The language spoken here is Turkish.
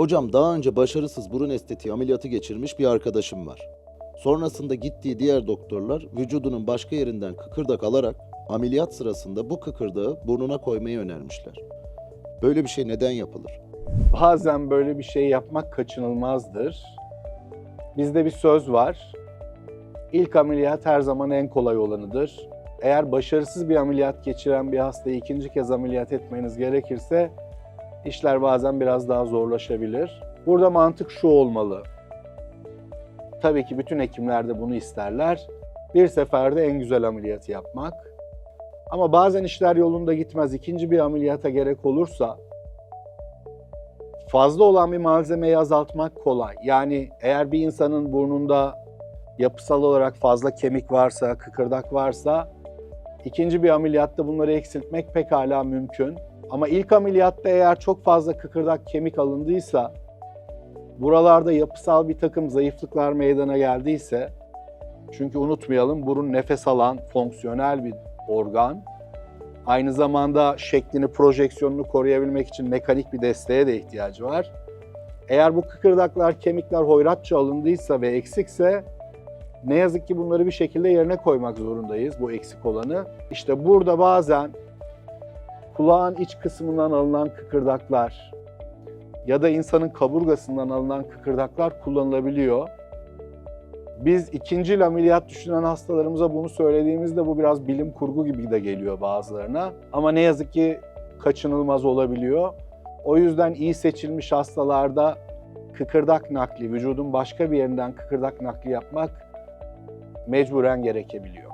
Hocam daha önce başarısız burun estetiği ameliyatı geçirmiş bir arkadaşım var. Sonrasında gittiği diğer doktorlar vücudunun başka yerinden kıkırdak alarak ameliyat sırasında bu kıkırdağı burnuna koymayı önermişler. Böyle bir şey neden yapılır? Bazen böyle bir şey yapmak kaçınılmazdır. Bizde bir söz var. İlk ameliyat her zaman en kolay olanıdır. Eğer başarısız bir ameliyat geçiren bir hastayı ikinci kez ameliyat etmeniz gerekirse işler bazen biraz daha zorlaşabilir. Burada mantık şu olmalı. Tabii ki bütün hekimler de bunu isterler. Bir seferde en güzel ameliyatı yapmak. Ama bazen işler yolunda gitmez. İkinci bir ameliyata gerek olursa fazla olan bir malzemeyi azaltmak kolay. Yani eğer bir insanın burnunda yapısal olarak fazla kemik varsa, kıkırdak varsa ikinci bir ameliyatta bunları eksiltmek pekala mümkün. Ama ilk ameliyatta eğer çok fazla kıkırdak kemik alındıysa, buralarda yapısal bir takım zayıflıklar meydana geldiyse, çünkü unutmayalım burun nefes alan fonksiyonel bir organ. Aynı zamanda şeklini, projeksiyonunu koruyabilmek için mekanik bir desteğe de ihtiyacı var. Eğer bu kıkırdaklar, kemikler hoyratça alındıysa ve eksikse ne yazık ki bunları bir şekilde yerine koymak zorundayız bu eksik olanı. İşte burada bazen kulağın iç kısmından alınan kıkırdaklar ya da insanın kaburgasından alınan kıkırdaklar kullanılabiliyor. Biz ikinci ameliyat düşünen hastalarımıza bunu söylediğimizde bu biraz bilim kurgu gibi de geliyor bazılarına. Ama ne yazık ki kaçınılmaz olabiliyor. O yüzden iyi seçilmiş hastalarda kıkırdak nakli, vücudun başka bir yerinden kıkırdak nakli yapmak mecburen gerekebiliyor.